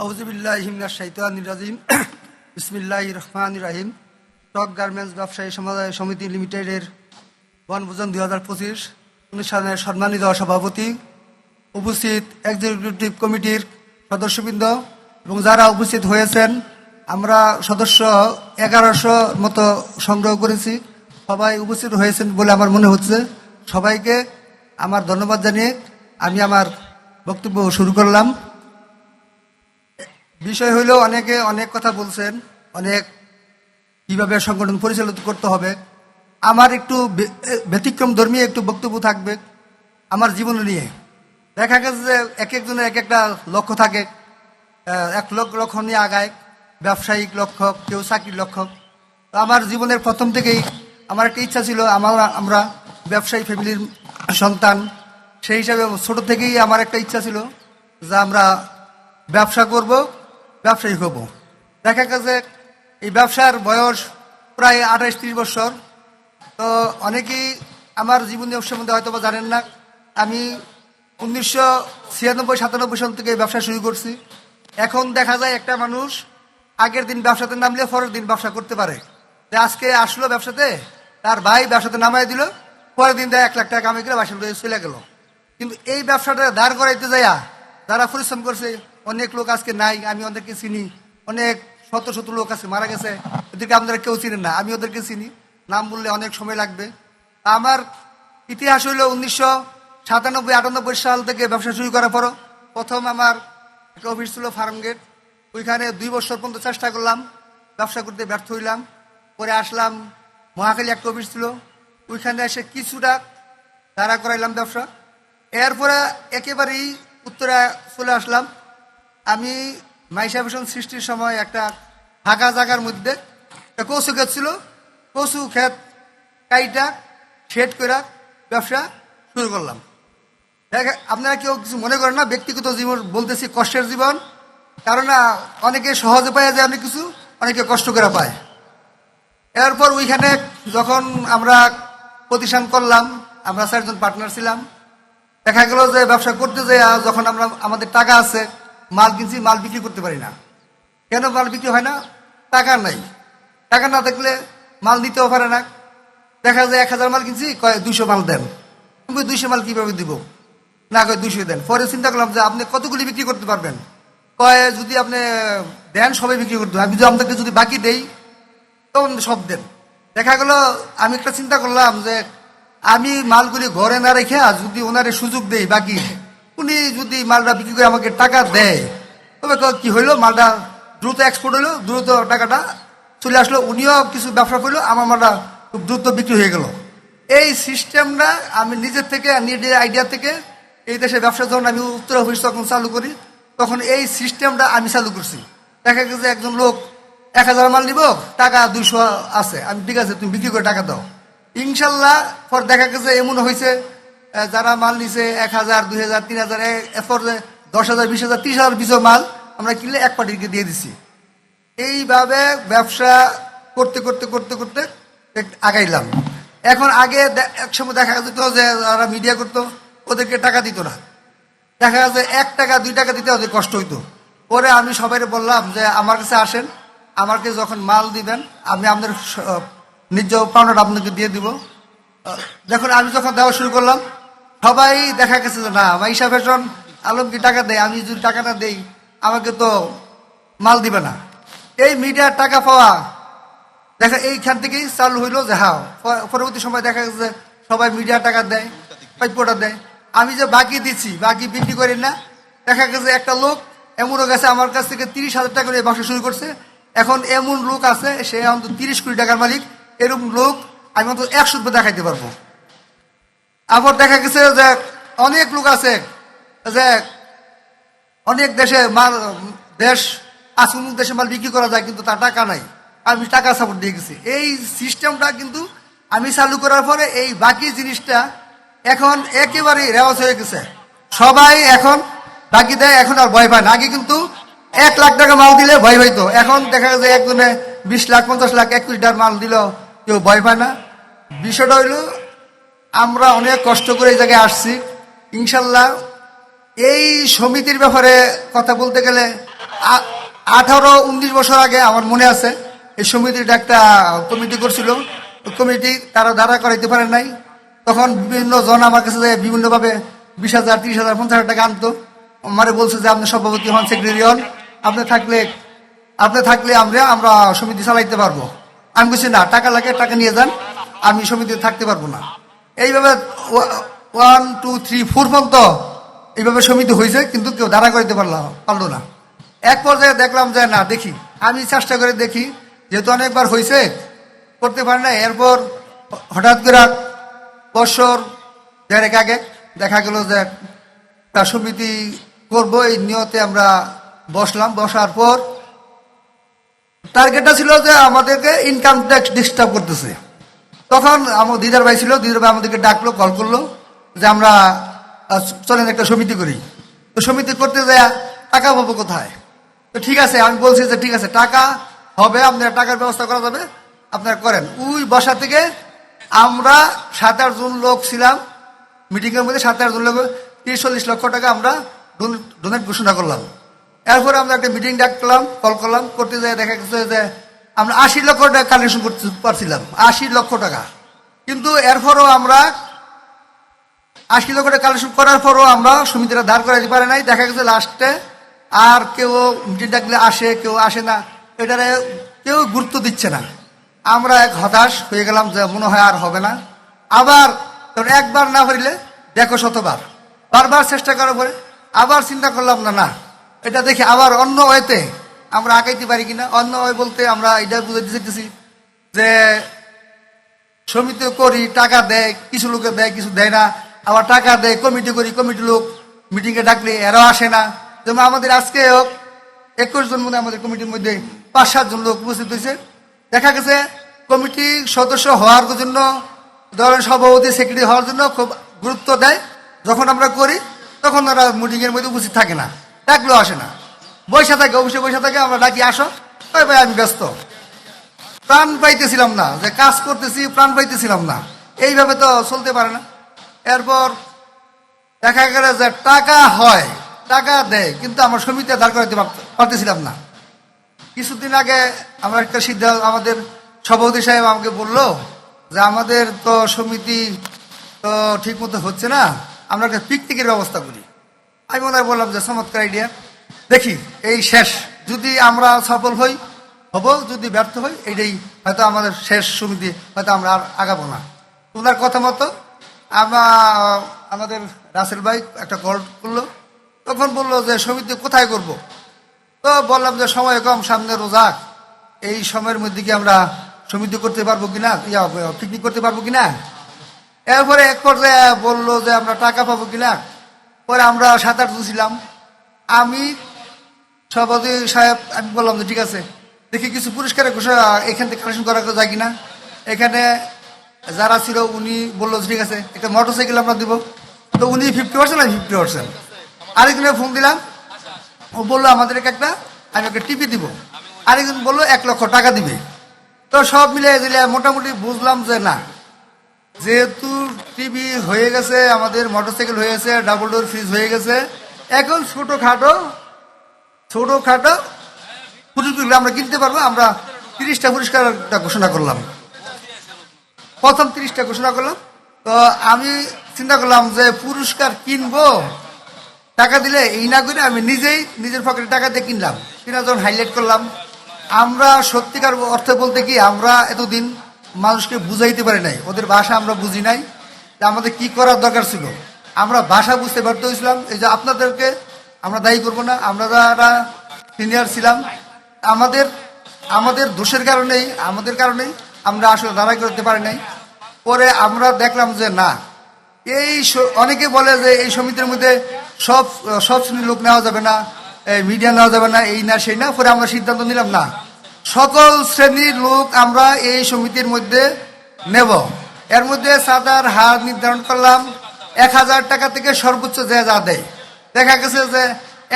আউজুবিল্লাহিমিনা শৈতানির রাজিম। বিসমিল্লাহ রহমান রাহিম। টক গার্মেন্টস ব্যবসায়ী সমবায় সমিতি লিমিটেডের বনভোজন দুই হাজার পঁচিশ অনুষ্ঠানের সম্মানিত সভাপতি উপস্থিত এক্সিকিউটিভ কমিটির সদস্যবৃন্দ এবং যারা উপস্থিত হয়েছেন, আমরা সদস্য এগারোশো মতো সংগ্রহ করেছি। সবাই উপস্থিত হয়েছেন বলে আমার মনে হচ্ছে। সবাইকে আমার ধন্যবাদ জানিয়ে আমি আমার বক্তব্য শুরু করলাম। বিষয় হইলেও অনেকে অনেক কথা বলছেন, অনেক কীভাবে সংগঠন পরিচালিত করতে হবে। আমার একটু ব্যতিক্রম ধর্মী একটু বক্তব্য থাকবে আমার জীবন নিয়ে। দেখা গেছে যে এক একজনের এক একটা লক্ষ্য থাকে। এক লক্ষ লক্ষ্য নিয়ে আগায়, ব্যবসায়িক লক্ষ্য, কেউ চাকরির লক্ষ্য। তো আমার জীবনের প্রথম থেকেই আমার একটা ইচ্ছা ছিল, আমার, আমরা ব্যবসায়ী ফ্যামিলির সন্তান, সেই হিসাবে ছোট থেকেই আমার একটা ইচ্ছা ছিল যে আমরা ব্যবসা করব ব্যবসায়ী হব। দেখা গেছে এই ব্যবসার বয়স প্রায় আঠাশ ত্রিশ বছর। তো অনেকেই আমার জীবনী সম্বন্ধে হয়তো বা জানেন না, আমি উনিশশো ছিয়ানব্বই, সাতানব্বই সাল থেকে ব্যবসা শুরু করছি। এখন দেখা যায় একটা মানুষ আগের দিন ব্যবসাতে নামলে পরের দিন ব্যবসা করতে পারে। যে আজকে আসলো ব্যবসাতে, তার ভাই ব্যবসাতে নামাই দিল, পরের দিন দেয় এক লাখ টাকা কামাই করে বাসা চলে গেল। কিন্তু এই ব্যবসাটা দাঁড় করাইতে যাইয়া যারা পরিশ্রম করছে অনেক লোক আজকে নাই, আমি ওদেরকে চিনি। অনেক শত শত লোক আছে, মারা গেছে। এদেরকে আপনারা কেউ চিনেন না, আমি ওদেরকে চিনি। নাম বললে অনেক সময় লাগবে। আমার ইতিহাস হইল উনিশশো সাতানব্বই, আটানব্বই সাল থেকে ব্যবসা শুরু করার পরও প্রথম আমার একটা অফিস ছিল ফার্ম গেট ওইখানে দুই বছর পর্যন্ত চেষ্টা করলাম, ব্যবসা করতে ব্যর্থ হইলাম। পরে আসলাম, মহাখালী একটা অফিস ছিল। ওইখানে এসে কিছুটা দাঁড়া করাইলাম ব্যবসা। এরপরে একেবারেই উত্তরে চলে আসলাম। আমি মাইশা ভীষণ সৃষ্টির সময় একটা ফাঁকা জায়গার মধ্যে কচু ক্ষেত ছিল। কচু ক্ষেত কাইটা, শেড করে ব্যবসা শুরু করলাম। দেখে, আপনারা কেউ কিছু মনে করেন না, ব্যক্তিগত জীবন বলতেছি কষ্টের জীবন। কারণ অনেকে সহজে পায় যায় অনেক কিছু, অনেকে কষ্ট করে পায়। এরপর ওইখানে যখন আমরা প্রতিষ্ঠান করলাম, আমরা চারজন পার্টনার ছিলাম। দেখা গেল যে ব্যবসা করতে যে যখন আমরা, আমাদের টাকা আছে মাল কিনছি, মাল বিক্রি করতে পারি না। কেন মাল বিক্রি হয় না? টাকা নাই। টাকা না থাকলে মাল নিতেও পারে না। দেখা যায় এক হাজার মাল কিনছি, কয় দুইশো মাল দেন। তুমি দুইশো মাল কীভাবে দিব? না কয় দুইশো দেন। পরে চিন্তা করলাম যে আপনি কতগুলি বিক্রি করতে পারবেন? কয়, যদি আপনি দেন, সবাই বিক্রি করতে আমি যদি আপনাকে যদি বাকি দেই, তখন সব দেন। দেখা গেল, আমি একটা চিন্তা করলাম যে আমি মালগুলি ঘরে না রেখে যদি ওনারে সুযোগ দেই বাকি উনি যদি মালটা বিক্রি করে আমাকে টাকা দেয়, তবে কি হইল? মালটা দ্রুত এক্সপোর্ট হলো দ্রুত টাকাটা চলে আসলো। উনিও কিছু ব্যবসা করল, আমার মালটা খুব দ্রুত বিক্রি হয়ে গেল। এই সিস্টেমটা আমি নিজের থেকে নিজের আইডিয়া থেকে এই দেশে ব্যবসা যখন আমি উত্তর অফিস তখন চালু করি, তখন এই সিস্টেমটা আমি চালু করছি। দেখা গেছে একজন লোক এক হাজার মাল নিব, টাকা দুইশো আছে। আমি, ঠিক আছে, তুমি বিক্রি করে টাকা দাও। ইনশাল্লাহ, পর দেখা গেছে এমন হয়েছে যারা মাল নিছে এক হাজার, দুই হাজার, তিন হাজার এরপর দশ হাজার, বিশ হাজার, ত্রিশ হাজার বিশ মাল আমরা কিনলে এক পার্টিকে দিয়ে দিছি। এইভাবে ব্যবসা করতে করতে করতে করতে আগাইলাম। এখন আগে দে- এক সময় দেখা যেত যে যারা মিডিয়া করতো, ওদেরকে টাকা দিত না। দেখা যাচ্ছে এক টাকা, দুই টাকা দিতে ওদের কষ্ট হইতো। পরে আমি সবাই বললাম যে, আমার কাছে আসেন, আমাকে যখন মাল দিবেন, আমি আপনাদের নিজ পাওনাটা আপনাকে দিয়ে দিব। যখন আমি যখন দেওয়া শুরু করলাম সবাই দেখা গেছে যে না, মাইশা ফ্যাশন আলমকে টাকা দেয়? আমি যদি টাকা না দেই, আমাকে তো মাল দিবে না। এই মিডিয়ার টাকা পাওয়া, দেখা, এইখান থেকেই চালু হইল যে প- পরবর্তী সময় দেখা গেছে সবাই মিডিয়ার টাকা দেয়, প্রাপ্যটা দেয়। আমি যে বাকি দিচ্ছি বাকি বিক্রি করি না, দেখা গেছে একটা লোক এমনও গেছে, আমার কাছ থেকে তিরিশ হাজার টাকা করে ব্যবসা শুরু করছে। এখন এমন লোক আছে, সে অন্তত তিরিশ কোটি টাকার মালিক, এরকম লোক আমি অন্তত একশো রুপে দেখাইতে পারব। আবার দেখা গেছে যে অনেক লোক আছে, যে অনেক দেশে মাল, দেশ আছে দেশে মাল বিক্রি করা যায়, কিন্তু তার টাকা নাই। আমি টাকা সাপোর্ট দিয়ে গেছি। এই সিস্টেমটা কিন্তু আমি চালু করার পরে এই বাকি জিনিসটা এখন একেবারেই রেওয়াজ হয়ে গেছে। সবাই এখন বাকি দেয়, এখন আর ভয় পায় না। আগে কিন্তু এক লাখ টাকা মাল দিলে ভয় পাইতো এখন দেখা যাচ্ছে একজনে বিশ লাখ, পঞ্চাশ লাখ এক কোটি টাকার মাল দিল কেউ ভয় পায় না। বিষয়টা হইল আমরা অনেক কষ্ট করে এই জায়গায় আসছি। ইনশাল্লাহ এই সমিতির ব্যাপারে কথা বলতে গেলে আঠারো, উনিশ বছর আগে আমার মনে আছে, এই সমিতিটা একটা কমিটি করছিল। কমিটি তারা দ্বারা করাইতে পারে নাই। তখন বিভিন্ন জন আমার কাছে বিভিন্নভাবে বিশ হাজার, তিরিশ হাজার, পঞ্চাশ হাজার টাকা আনতো। আমারে বলছে যে, আপনি সভাপতি হন, সেক্রেটারি হন। আপনি থাকলে আপনি থাকলে আমরা আমরা সমিতি চালাইতে পারব। আমি বলছি, না, টাকা লাগে, টাকা নিয়ে যান। আমি সমিতিতে থাকতে পারব না। এইভাবে ওয়ান, টু, থ্রি, ফোর পর্যন্ত এইভাবে সমিতি হয়েছে কিন্তু কেউ দাঁড়া করতে পারলাম পারল না। এক পর্যায়ে দেখলাম যে, না, দেখি। আমি চেষ্টা করে দেখি, যেহেতু অনেকবার হয়েছে করতে পারি না এরপর হঠাৎ করে বছর দেড়েক আগে দেখা গেল যে, একটা সমিতি করব, এই নিয়তে আমরা বসলাম। বসার পর টার্গেটটা ছিল যে, আমাদেরকে ইনকাম ট্যাক্স ডিস্টার্ব করতেছে। তখন আমার দিদার ভাই ছিল, দিদার ভাই আমাদেরকে ডাকলো কল করল যে আমরা চলেন একটা সমিতি করি। তো সমিতি করতে যায় টাকা পাবো কোথায়? তো ঠিক আছে, আমি বলছি যে ঠিক আছে, টাকা হবে, আপনার টাকার ব্যবস্থা করা যাবে, আপনারা করেন। ওই বসা থেকে আমরা সাত আট জন লোক ছিলাম মিটিংয়ের মধ্যে সাত আট জন লোক তিরিশ চল্লিশ লক্ষ টাকা আমরা ডোনেট ঘোষণা করলাম। এরপরে আমরা একটা মিটিং ডাকলাম কল করলাম, করতে যাই দেখা গেছে যে আমরা আশি লক্ষ টাকা কালেকশন করতে পারছিলাম, আশি লক্ষ টাকা। কিন্তু এরপরও আমরা আশি লক্ষ টাকা কালেকশন করার পরও আমরা সমিতিটা ধার করাইতে পারে নাই। দেখা গেছে লাস্টে আর কেউ ডাকলে আসে, কেউ আসে না। এটারে কেউ গুরুত্ব দিচ্ছে না। আমরা এক হতাশ হয়ে গেলাম যে মনে হয় আর হবে না। আবার একবার না হইলে দেখো শতবার। বারবার চেষ্টা করার পরে আবার চিন্তা করলাম না না। এটা দেখি আবার অন্য ওয়েতে আমরা আগাইতে পারি কিনা? অন্য বলতে আমরা এটা বুঝাইতে চাইতেছি যে সমিতি করি, টাকা দেয়, কিছু লোকে দেয়, কিছু দেয় না। আবার টাকা দেয়, কমিটি করি, কমিটি লোক মিটিংয়ে ডাকলে এরাও আসে না। যেমন আমাদের আজকে হোক, একুশ জন মধ্যে আমাদের কমিটির মধ্যে পাঁচ সাতজন লোক উপস্থিত হয়েছে। দেখা গেছে কমিটি সদস্য হওয়ার জন্য, ধরেন সভাপতি, সেক্রেটারি হওয়ার জন্য খুব গুরুত্ব দেয়। যখন আমরা করি, তখন ওরা মিটিংয়ের মধ্যে উপস্থিত থাকে না। ডাকলেও আসে না। বৈশা থাকে অবশ্যই বৈশা থাকে, আমরা ডাকি, আসো। ওই ভাই, আমি ব্যস্ত। প্রাণ পাইতেছিলাম না, যে কাজ করতেছি, প্রাণ পাইতেছিলাম না। এইভাবে তো চলতে পারে না। এরপর দেখা গেল যে টাকা হয়, টাকা দেয়, কিন্তু আমার সমিতি দাঁড় করাতে পারতেছিলাম না। কিছুদিন আগে আমার একটা সিদ্ধান্ত, আমাদের সভাপতি সাহেব আমাকে বলল যে, আমাদের তো সমিতি তো ঠিক মতো হচ্ছে না, আমরা একটা পিকনিকের ব্যবস্থা করি। আমি ওনার বললাম যে, চমৎকার আইডিয়া দেখি, এই শেষ। যদি আমরা সফল হই, হব, যদি ব্যর্থ হই এটাই হয়তো আমাদের শেষ সমিতি, হয়তো আমরা আর আগাবো না। ওনার কথা মতো আমরা, আমাদের রাসেল ভাই একটা কল করল, তখন বলল যে, সমিতি কোথায় করব? তো বললাম যে, সময় কম, সামনে রোজা। এই সময়ের মধ্যে কি আমরা সমিতি করতে পারব কিনা? ইয়া পিকনিক করতে পারব কিনা? এরপরে এক পর্যায়ে বলল যে, আমরা টাকা পাবো কিনা? পরে আমরা সাঁতার আট আমি সভাপতি সাহেব, আমি বললাম যে ঠিক আছে, দেখি কিছু পুরস্কারের ঘোষণা, এখান থেকে কালেকশন করা যায় কিনা। এখানে যারা ছিল, উনি বলল ঠিক আছে, একটা মোটর সাইকেল আমরা দিব। তো উনি ফিফটি পার্সেন্ট আমি ফিফটি পার্সেন্ট আরেকজনে ফোন দিলাম, ও বলল, আমাদেরকে একটা, আমি একটা টিপি দিব। আরেকজন বলল, এক লক্ষ টাকা দিবে। তো সব মিলে দিলে মোটামুটি বুঝলাম যে না, যেহেতু টিভি হয়ে গেছে, আমাদের মোটরসাইকেল হয়ে গেছে ডাবল ডোর ফ্রিজ হয়ে গেছে, এখন ছোটোখাটো ছোটোখাটো পুরস্কারগুলো আমরা কিনতে পারব, আমরা তিরিশটা পুরস্কারটা ঘোষণা করলাম। প্রথম তিরিশটা ঘোষণা করলাম। তো আমি চিন্তা করলাম যে পুরস্কার কিনবো, টাকা দিলে এই না করে আমি নিজেই নিজের পকেটে টাকা দিয়ে কিনলাম। কিনা যখন হাইলাইট করলাম। আমরা সত্যিকার অর্থে বলতে কি, আমরা এতদিন মানুষকে বুঝাইতে পারি নাই। ওদের ভাষা আমরা বুঝি নাই। আমাদের কি করার দরকার ছিল। আমরা ভাষা বুঝতে ব্যর্থ হয়েছিলাম। এই যে আপনাদেরকে আমরা দায়ী করব না, আমরা যারা সিনিয়র ছিলাম, আমাদের আমাদের দোষের কারণেই, আমাদের কারণেই আমরা আসলে দাঁড়াই করতে পারি নাই। পরে আমরা দেখলাম যে না, এই অনেকে বলে যে এই সমিতির মধ্যে সব সব শ্রেণির লোক নেওয়া যাবে না মিডিয়া নেওয়া যাবে না, এই না, সেই না, পরে আমরা সিদ্ধান্ত নিলাম না। সকল শ্রেণির লোক আমরা এই সমিতির মধ্যে নেব। এর মধ্যে সাদার হার নির্ধারণ করলাম, এক হাজার টাকা থেকে সর্বোচ্চ যে যা দেয়। দেখা গেছে যে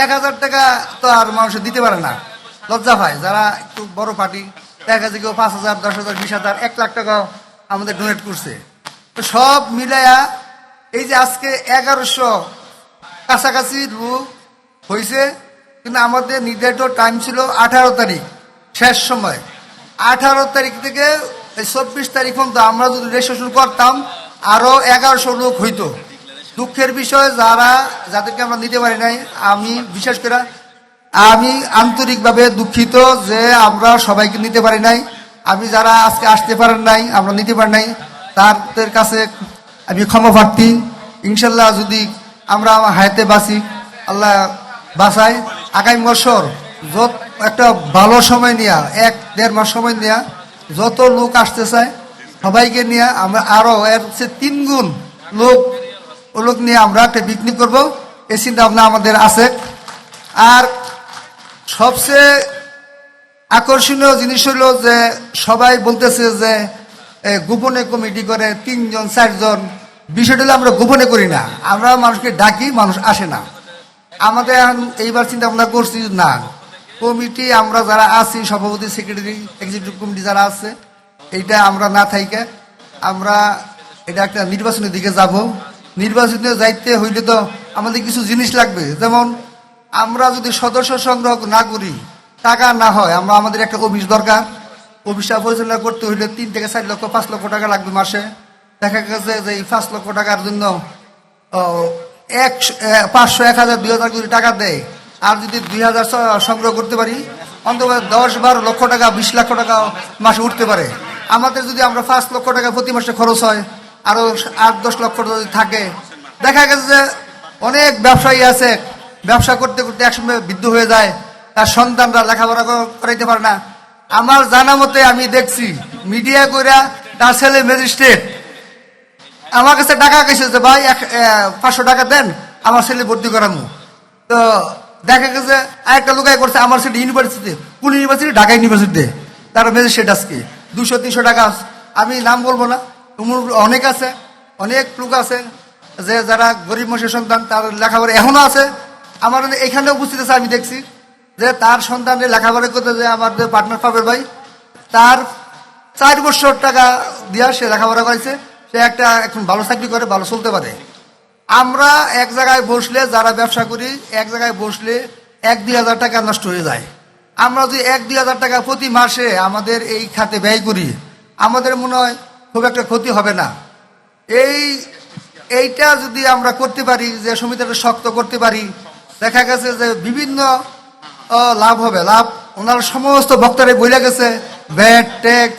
এক হাজার টাকা তো আর মানুষ দিতে পারে না। লজ্জা হয় যারা একটু বড় পার্টি দেখা গেছে কেউ পাঁচ হাজার, দশ হাজার, বিশ হাজার, এক লাখ টাকা আমাদের ডোনেট করছে। তো সব মিলাইয়া এই যে আজকে এগারোশো কাছাকাছি লোক হয়েছে কিন্তু আমাদের নির্ধারিত টাইম ছিল আঠারো তারিখ, শেষ সময়। আঠারো তারিখ থেকে এই চব্বিশ তারিখ পর্যন্ত আমরা যদি রেজিস্ট্রেশন করতাম আরও এগারোশো লোক হইতো। দুঃখের বিষয় যারা, যাদেরকে আমরা নিতে পারি নাই, আমি বিশেষ করে, আমি আন্তরিকভাবে দুঃখিত যে আমরা সবাইকে নিতে পারি নাই। আমি যারা আজকে আসতে পারেন নাই, আমরা নিতে পারি নাই, তাদের কাছে আমি ক্ষমা প্রার্থী। ইনশাল্লাহ যদি আমরা হায়াতে বাঁচি, আল্লাহ বাঁচাই আগামী বছর যত একটা ভালো সময় নেওয়া এক, দেড় মাস সময় নেওয়া যত লোক আসতে চায়, সবাইকে নিয়ে আমরা আরও এর তিন গুণ লোক ও লোক নিয়ে আমরা একটা পিকনিক করব। এই চিন্তা ভাবনা আমাদের আছে। আর সবচেয়ে আকর্ষণীয় জিনিস হলো যে সবাই বলতেছে যে গোপনে কমিটি করে তিনজন, চারজন। বিষয়টা হলো আমরা গোপনে করি না। আমরা মানুষকে ডাকি, মানুষ আসে না। আমাদের এইবার চিন্তা ভাবনা করছি না, কমিটি আমরা যারা আছি, সভাপতি সেক্রেটারি এক্সিকিউটিভ কমিটি যারা আছে, এইটা আমরা না থাইকে। আমরা এটা একটা নির্বাচনের দিকে যাব। নির্বাচনে যাইতে হইলে তো আমাদের কিছু জিনিস লাগবে। যেমন, আমরা যদি সদস্য সংগ্রহ না করি, টাকা না হয়, আমরা আমাদের একটা অফিস দরকার। অফিসটা পরিচালনা করতে হইলে তিন থেকে চার লক্ষ, পাঁচ লক্ষ টাকা লাগবে মাসে। দেখা গেছে যে এই পাঁচ লক্ষ টাকার জন্য এক পাঁচশো, এক হাজার, দুই হাজার করে টাকা দেয়। আর যদি দুই হাজার সংগ্রহ করতে পারি, অন্তত দশ, বারো লক্ষ টাকা, বিশ লক্ষ টাকা মাসে উঠতে পারে। আমাদের যদি আমরা পাঁচ লক্ষ টাকা প্রতি মাসে খরচ হয় আরও আট, দশ লক্ষ যদি থাকে। দেখা গেছে যে অনেক ব্যবসায়ী আছে, ব্যবসা করতে করতে একসময় বৃদ্ধ হয়ে যায়, তার সন্তানরা লেখাপড়া করাইতে পারে না। আমার জানা মতে আমি দেখছি, মিডিয়া কইরা তার ছেলে ম্যাজিস্ট্রেট। আমার কাছে টাকা গেছে যে, ভাই, এক পাঁচশো টাকা দেন, আমার ছেলে ভর্তি করামু। তো দেখা গেছে আরেকটা লোকাই করছে আমার ছেলে ইউনিভার্সিটি কোন ইউনিভার্সিটি? ঢাকা ইউনিভার্সিটিতে। তার ম্যাজিস্ট্রেট আজকে। দুশো, তিনশো টাকা। আমি নাম বলব না। এমন অনেক আছে, অনেক লোক আছে যে যারা গরিব মানুষের সন্তান, তার লেখাপড়া এখনও আছে। আমার এখানে উপস্থিত আছে, আমি দেখছি যে তার সন্তানের লেখাপড়া করতে যে আমাদের পার্টনার পাবে ভাই, তার চার বছর টাকা দিয়া সে লেখাপড়া করেছে। সে একটা এখন ভালো চাকরি করে, ভালো চলতে পারে। আমরা এক জায়গায় বসলে, যারা ব্যবসা করি, এক জায়গায় বসলে এক দুই হাজার টাকা নষ্ট হয়ে যায়। আমরা যদি এক দুই হাজার টাকা প্রতি মাসে আমাদের এই খাতে ব্যয় করি, আমাদের মনে হয় খুব একটা ক্ষতি হবে না। এই, এইটা যদি আমরা করতে পারি, যে সমিতিটা শক্ত করতে পারি, দেখা গেছে যে বিভিন্ন লাভ হবে। লাভ, ওনার সমস্ত বক্তারে বইলা গেছে ব্যাট ট্যাক্স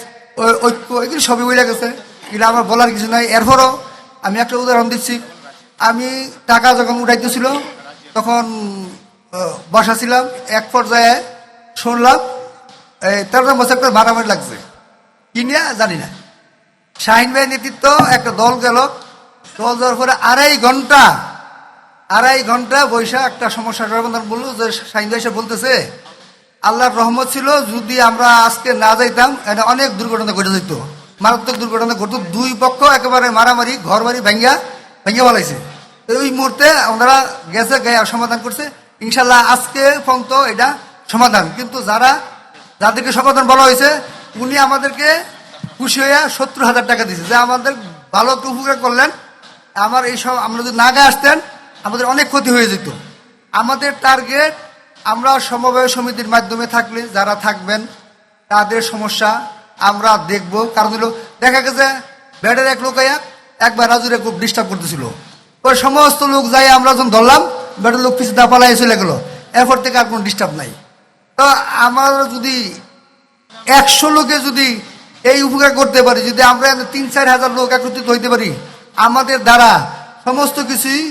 ঐক্য, এগুলি সবই বইলা গেছে। এগুলো আমার বলার কিছু নাই। এরপরও আমি একটা উদাহরণ দিচ্ছি। আমি টাকা যখন উঠাইতেছিল, তখন বসা ছিলাম, এক পর্যায়ে শুনলাম, এই তেরো বছর একটা মারামারি লাগছে। কি নিয়ে জানি না। শাহিন ভাই নেতৃত্ব একটা দল গেল। দল যাওয়ার পরে আড়াই ঘণ্টা আড়াই ঘণ্টা বৈশা একটা সমস্যা সমাধান বলল যে শাহিন ভাই বলতেছে, আল্লাহর রহমত ছিল, যদি আমরা আজকে না যাইতাম, এটা অনেক দুর্ঘটনা ঘটে যেত। মারাত্মক দুর্ঘটনা ঘটত। দুই পক্ষ একেবারে মারামারি ঘর বাড়ি ভেঙ্গা ভেঙ্গে বলাইছে ওই মুহূর্তে ওনারা গেছে, গায়ে সমাধান করছে। ইনশাল্লাহ আজকে পর্যন্ত এটা সমাধান। কিন্তু যারা, যাদেরকে সমাধান বলা হয়েছে, উনি আমাদেরকে খুশি হয়ে সত্তর হাজার টাকা দিয়েছে যে আমাদের ভালো উপকার করলেন, আমার এই সব আমরা যদি না গায়ে আসতেন, আমাদের অনেক ক্ষতি হয়ে যেত। আমাদের টার্গেট আমরা সমবায় সমিতির মাধ্যমে থাকলে যারা থাকবেন, তাদের সমস্যা আমরা দেখব। কারণ হলো, দেখা গেছে ব্যাটের এক লোক একবার রাজুরে খুব ডিস্টার্ব করতেছিল। ওই সমস্ত লোক যাই আমরা যখন ধরলাম ব্যাটের লোক পিছিয়ে দা পালাই চলে গেলো। এরপর থেকে আর কোনো ডিস্টার্ব নাই। তো আমার যদি একশো লোকে যদি এই উপকার করতে পারি, যদি আমরা তিন, চার হাজার লোক একত্রিত হইতে পারি, আমাদের দ্বারা সমস্ত কিছুই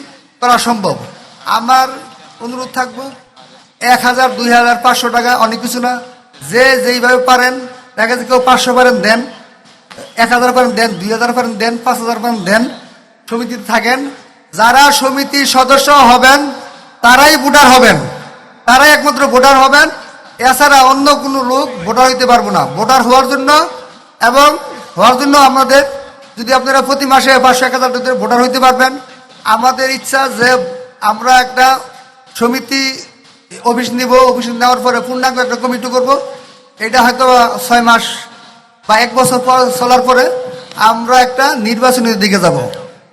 করা সম্ভব। আমার অনুরোধ থাকব, এক হাজার, দুই হাজার, পাঁচশো টাকা, অনেক কিছু না। যে যেইভাবে পারেন, দেখা যাচ্ছে কেউ পাঁচশো পারেন, দেন। এক হাজার পারেন, দেন। দুই হাজার পারেন, দেন। পাঁচ হাজার পারেন, দেন। সমিতিতে থাকেন। যারা সমিতির সদস্য হবেন, তারাই ভোটার হবেন। তারাই একমাত্র ভোটার হবেন। এছাড়া অন্য কোনো লোক ভোটার হইতে পারব না। ভোটার হওয়ার জন্য এবং হওয়ার জন্য আমাদের, যদি আপনারা প্রতি মাসে পাঁচশো এক হাজার ভোটার হইতে পারবেন, আমাদের ইচ্ছা যে আমরা একটা সমিতি অফিস নিব, অফিস নেওয়ার পরে পূর্ণাঙ্গ একটা কমিটি করব। এটা হয়তো ছয় মাস বা এক বছর পর চলার পরে আমরা একটা নির্বাচনের দিকে যাব।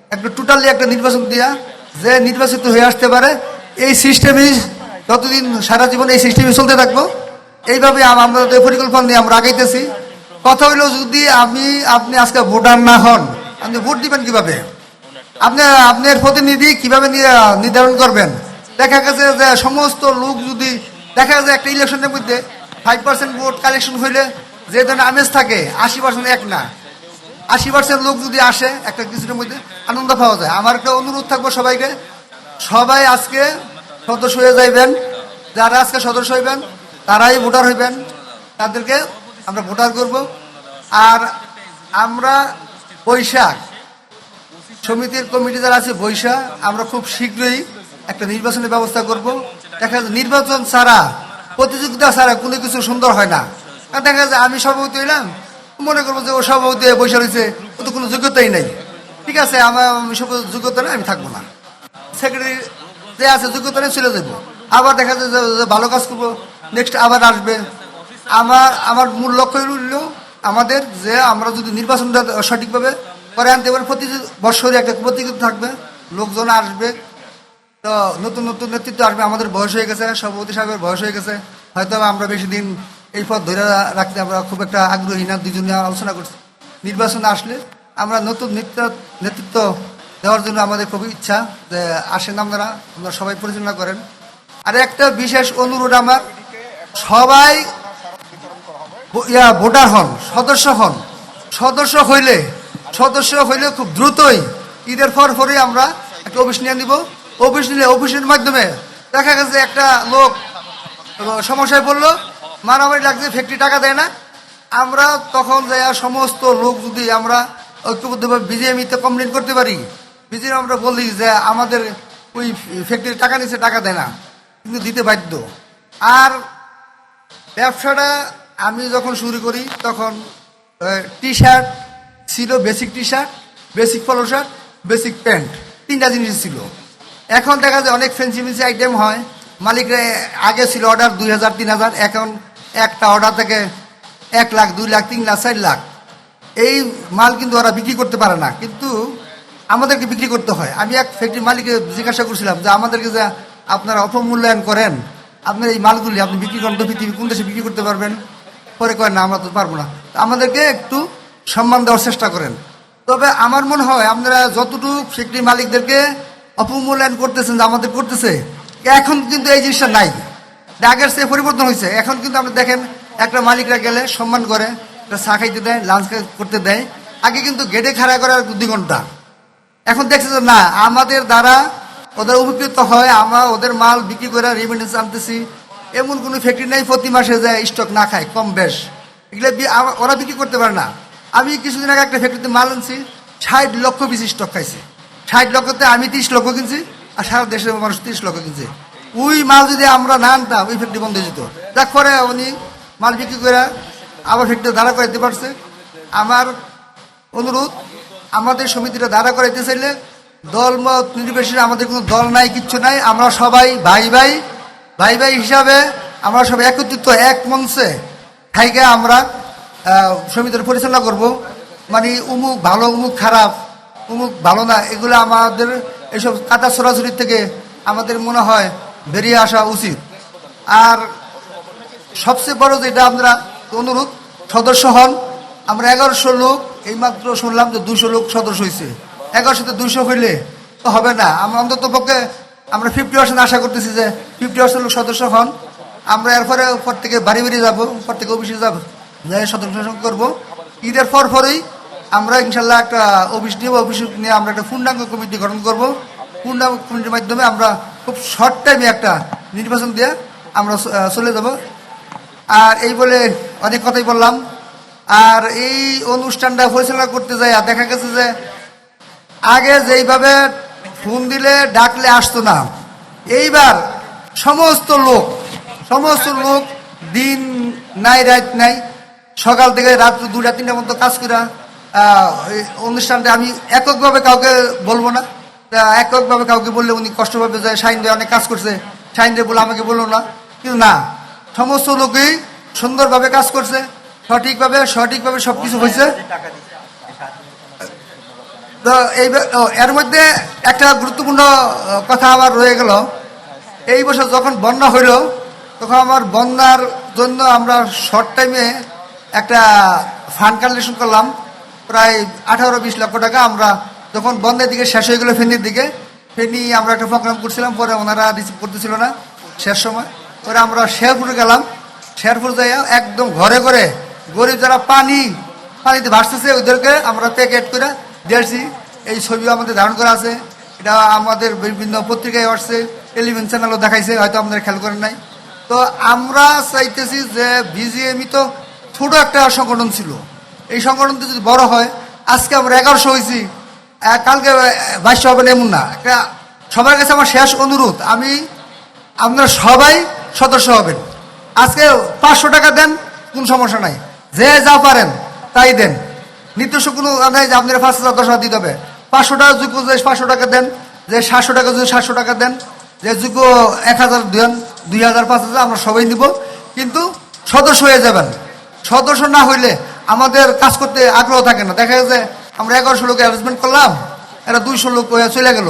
একটা টোটালি একটা নির্বাচন দিয়া যে নির্বাচিত হয়ে আসতে পারে, এই সিস্টেমই যতদিন সারা জীবন এই সিস্টেমে চলতে থাকব, এইভাবে আম- আমাদের পরিকল্পনা নিয়ে আমরা আগাইতেছি। কথা হইল যদি আমি, আপনি আজকে ভোটার না হন, আপনি ভোট দিবেন কীভাবে? আপনি আপনার প্রতিনিধি কীভাবে নির্ধারণ করবেন? দেখা গেছে যে সমস্ত লোক যদি, দেখা গেছে একটা ইলেকশনের মধ্যে ফাইভ পার্সেন্ট ভোট কালেকশন হইলে যে ধরনের আমেজ থাকে, আশি পার্সেন্ট এক না। আশি পার্সেন্ট লোক যদি আসে একটা কিছুর মধ্যে, আনন্দ পাওয়া যায়। আমার একটা অনুরোধ থাকব সবাইকে। সবাই আজকে সদস্য হয়ে যাইবেন। যারা আজকে সদস্য হইবেন, তারাই ভোটার হইবেন। তাদেরকে আমরা ভোটার করব। আর আমরা বৈশাখ। সমিতির কমিটি যারা আছে, বৈশাখ, আমরা খুব শীঘ্রই একটা নির্বাচনের ব্যবস্থা করব। দেখা যাচ্ছে নির্বাচন ছাড়া, প্রতিযোগিতা ছাড়া কোনো কিছু সুন্দর হয় না। আর দেখা যায় আমি সভাপতি হইলাম, মনে করব যে ও সভাপতি বসে রয়েছে ও তো কোনো যোগ্যতাই নেই। ঠিক আছে, আমার আমি সব যোগ্যতা নেই, আমি থাকব না। সেক্রেটারি যে আছে, যোগ্যতা নেই চলে যাব। আবার দেখা যায় যে ভালো কাজ করব নেক্সট আবার আসবে। আমার আমার মূল লক্ষ্য হইল আমাদের যে আমরা যদি নির্বাচনটা সঠিকভাবে করে আনতে পারি, প্রতি বছরে একটা প্রতিযোগিতা থাকবে, লোকজন আসবে, তো নতুন নতুন নেতৃত্ব আসবে, আমাদের বয়স হয়ে গেছে, সভাপতি সাহেবের বয়স হয়ে গেছে, হয়তো আমরা বেশি দিন এই পথ ধরে রাখতে আমরা খুব একটা আগ্রহী না দুজনে আলোচনা করছি। নির্বাচন আসলে আমরা নতুন নেতৃত্ব দেওয়ার জন্য আমাদের খুবই ইচ্ছা যে আসেন আপনারা আপনারা সবাই পরিচালনা করেন। আর একটা বিশেষ অনুরোধ আমার, সবাই ইয়া, ভোটার হন, সদস্য হন। সদস্য হইলে সদস্য হইলে খুব দ্রুতই ঈদের পর পরই আমরা একটা অফিস নিয়ে নিব। অফিস নিলে, অফিসের মাধ্যমে দেখা গেছে একটা লোক সমস্যায় পড়ল মারামারি লাগছে, ফ্যাক্টরি টাকা দেয় না। আমরা তখন যাই সমস্ত লোক যদি আমরা ঐক্যবদ্ধভাবে বিজেএমিতে কমপ্লেন করতে পারি, বিজেএম আমরা বলি যে আমাদের ওই ফ্যাক্টরি টাকা নিচ্ছে টাকা দেয় না। কিন্তু দিতে বাধ্য। আর ব্যবসাটা আমি যখন শুরু করি, তখন টি শার্ট ছিল basic T shirt basic polo shirt basic pant তিনটা জিনিস ছিল। এখন দেখা যায় অনেক ফেন্সি ফেন্সি আইটেম হয়। মালিকরা আগে ছিল অর্ডার দুই হাজার, তিন হাজার, এখন একটা অর্ডার থেকে এক লাখ, দুই লাখ, তিন লাখ, চার লাখ। এই মাল কিন্তু ওরা বিক্রি করতে পারে না। কিন্তু আমাদেরকে বিক্রি করতে হয়। আমি এক ফ্যাক্টরি মালিককে জিজ্ঞাসা করছিলাম যে, আমাদেরকে যে আপনারা অপমূল্যায়ন করেন, আপনার এই মালগুলি আপনি বিক্রি করেন তো পৃথিবী, কোন দেশে বিক্রি করতে পারবেন? পরে কয়, না, আমরা তো পারব না। আমাদেরকে একটু সম্মান দেওয়ার চেষ্টা করেন। তবে আমার মনে হয় আপনারা যতটুকু ফ্যাক্টরি মালিকদেরকে অপমূল্যায়ন করতেছেন, যে আমাদের করতেছে, এখন কিন্তু এই জিনিসটা নাই। আগের সে পরিবর্তন হয়েছে। এখন কিন্তু আপনি দেখেন, একটা মালিকরা গেলে সম্মান করে চা খাইতে দেয় লাঞ্চ করতে দেয়। আগে কিন্তু গেটে খাড়া করার দুই ঘণ্টা এখন দেখছে যে না, আমাদের দ্বারা ওদের উপকৃত হয়, আমরা ওদের মাল বিক্রি করে রেমিটেন্স আনতেছি। এমন কোনো ফ্যাক্টরি নাই, প্রতি মাসে যায় স্টক না খায়, কম বেশ। এগুলো ওরা বিক্রি করতে পারে না। আমি কিছুদিন আগে একটা ফ্যাক্টরিতে মাল আনছি, ষাট লক্ষ পিস স্টক খাইছে। ষাট লক্ষতে আমি তিরিশ লক্ষ কিনছি, আর সারা দেশের মানুষ তিরিশ লক্ষ কিনছে। ওই মাল যদি আমরা না আনতাম, ওই ফ্যাক্টরি বন্ধ যেত। যাক করে উনি মাল বিক্রি করে আবার ফ্যাক্টরি দাঁড়া করাইতে পারছে। আমার অনুরোধ, আমাদের সমিতিটা দাঁড়া করাইতে চাইলে দল নির্বিশেষে আমাদের কোনো দল নাই, কিচ্ছু নাই। আমরা সবাই ভাই ভাই ভাই ভাই হিসাবে আমরা সবাই একত্রিত, এক মঞ্চে থাইকে আমরা সমিতির পরিচালনা করব। মানে উমুক ভালো, উমুক খারাপ, উমুক ভালো না, এগুলো আমাদের এইসব কাটা ছড়াছড়ি থেকে আমাদের মনে হয় বেরিয়ে আসা উচিত। আর সবচেয়ে বড় যেটা আমরা অনুরোধ, সদস্য হন। আমরা এগারোশো লোক, এইমাত্র শুনলাম যে দুশো লোক সদস্য হয়েছে এগারোশোতে দুশো হইলে তো হবে না। আমরা অন্তত পক্ষে আমরা ফিফটি পার্সেন্ট আশা করতেছি যে ফিফটি পার্সেন্ট লোক সদস্য হন। আমরা এরপরে পর থেকে বাড়ি বাড়ি যাব পর থেকে অফিসে যাব, যাই সদস্য করব। ঈদের পর পরেই আমরা ইনশাল্লাহ একটা অফিস নিয়ে অফিস নিয়ে আমরা একটা পূর্ণাঙ্গ কমিটি গঠন করব। পূর্ণাঙ্গ কমিটির মাধ্যমে আমরা খুব শর্ট টাইমে একটা নির্বাচন দিয়ে আমরা চলে যাব। আর এই বলে অনেক কথাই বললাম। আর এই অনুষ্ঠানটা পরিচালনা করতে যাই দেখা গেছে যে আগে যেইভাবে ফোন দিলে, ডাকলে আসতো না। এইবার সমস্ত লোক সমস্ত লোক দিন নাই, রাত নাই। সকাল থেকে রাত্র দুটা তিনটা মতো কাজ করা অনুষ্ঠানটা আমি এককভাবে কাউকে বলব না। এককভাবে কাউকে বললে উনি কষ্ট পাবে যে সাইন অনেক কাজ করছে। সাইন বলে আমাকে বলল না। কিন্তু না, সমস্ত লোকই সুন্দরভাবে কাজ করছে, সঠিকভাবে সঠিকভাবে সব কিছু হয়েছে। তো এই এর মধ্যে একটা গুরুত্বপূর্ণ কথা আবার রয়ে গেল। এই বছর যখন বন্যা হইল, তখন আমার বন্যার জন্য আমরা শর্ট টাইমে একটা ফান্ড কালেকশন করলাম। প্রায় আঠারো বিশ লক্ষ টাকা আমরা যখন বন্যার দিকে শেষ হয়ে গেলো ফেনীর দিকে, ফেনি আমরা একটা প্রোগ্রাম করছিলাম, পরে ওনারা রিসিভ করতেছিল না শেষ সময়। পরে আমরা শেরপুরে গেলাম। শেরপুর যাইয়া একদম ঘরে ঘরে গরিব যারা পানি, পানিতে ভাসতেছে, ওদেরকে আমরা প্যাকেট করে দিয়েছি এই ছবি আমাদের ধারণ করা আছে। এটা আমাদের বিভিন্ন পত্রিকায় আসছে, টেলিভিশন চ্যানেলও দেখাইছে, হয়তো আপনারা খেয়াল করেন নাই। তো আমরা চাইতেছি যে বিজিএমই তো ছোট একটা সংগঠন ছিল। এই সংগঠনটা যদি বড় হয়, আজকে আমরা এগারোশো হয়েছি কালকে বাইশশো হবে এমন না। একটা সবার কাছে আমার শেষ অনুরোধ, আমি, আপনারা সবাই সদস্য হবেন। আজকে পাঁচশো টাকা দেন, কোন সমস্যা নাই। যে যা পারেন, তাই দেন। নির্দিষ্ট কোনো নাই যে আপনারা পাঁচ হাজার দশ হাজার দিতে হবে। পাঁচশো টাকা যোগ্য যে পাঁচশো টাকা দেন, যে সাতশো টাকা যদি সাতশো টাকা দেন, যে যোগ্য এক হাজার দেন, দুই হাজার, পাঁচ হাজার, আমরা সবাই নিব। কিন্তু সদস্য হয়ে যাবেন। সদস্য না হইলে আমাদের কাজ করতে আগ্রহ থাকে না। দেখা গেছে, আমরা এগারোশো লোক অ্যারেঞ্জমেন্ট করলাম, এরা দুইশো লোক চলে গেল।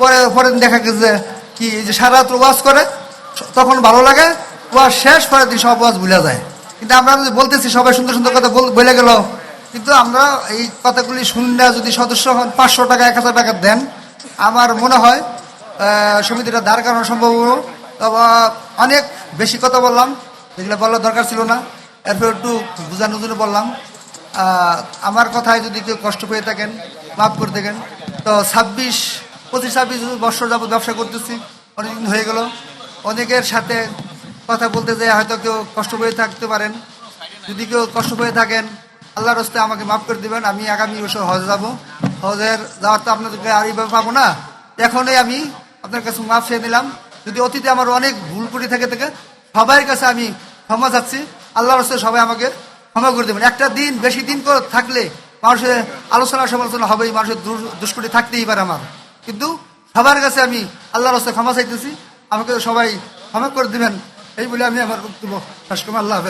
পরে পরে দিন দেখা গেছে কি যে সারা রাত্র ওয়াজ করে, তখন ভালো লাগে, ওয়াজ শেষ, পরের দিন সব ওয়াজ ভুলে যায়। কিন্তু আমরা যদি বলতেছি, সবাই সুন্দর সুন্দর কথা বলে গেল। কিন্তু আমরা এই কথাগুলি শুনলে যদি সদস্য হন, পাঁচশো টাকা, এক হাজার টাকা দেন, আমার মনে হয় সমিতিটা দাঁড় করানো সম্ভব। তবে অনেক বেশি কথা বললাম, যেগুলো বলার দরকার ছিল না। এরপর একটু বোঝানোর জন্য বললাম আমার কথায় যদি কেউ কষ্ট পেয়ে থাকেন, মাফ করে থাকেন, তো ছাব্বিশ, পঁচিশ, ছাব্বিশ বছর যাবত ব্যবসা করতেছি, অনেকদিন হয়ে গেল। অনেকের সাথে কথা বলতে যেয়ে হয়তো কেউ কষ্ট পেয়ে থাকতে পারেন। যদি কেউ কষ্ট পেয়ে থাকেন আল্লাহর রস্তে আমাকে মাফ করে দিবেন, আমি আগামী বছর হজ যাব। হজের যাওয়ার তো আপনাদেরকে আর এইভাবে পাবো না। এখনই আমি আপনার কাছে মাফ চেয়ে নিলাম। যদি অতীতে আমার অনেক ভুল করে থাকে থেকে সবার কাছে আমি ক্ষমা চাচ্ছি। আল্লাহর রস্তে সবাই আমাকে ক্ষমা করে দেবেন। একটা দিন, বেশি দিন করে থাকলে মানুষের আলোচনা সমালোচনা হবেই, মানুষের দুষ্কৃতি থাকতেই পারে আমার। কিন্তু সবার কাছে আমি আল্লাহর রস্তে ক্ষমা চাইতেছি। আমাকে সবাই ক্ষমা করে দিবেন। এই বলে আমি আমার বক্তব্য শেষ আল্লাহ হাফেজ।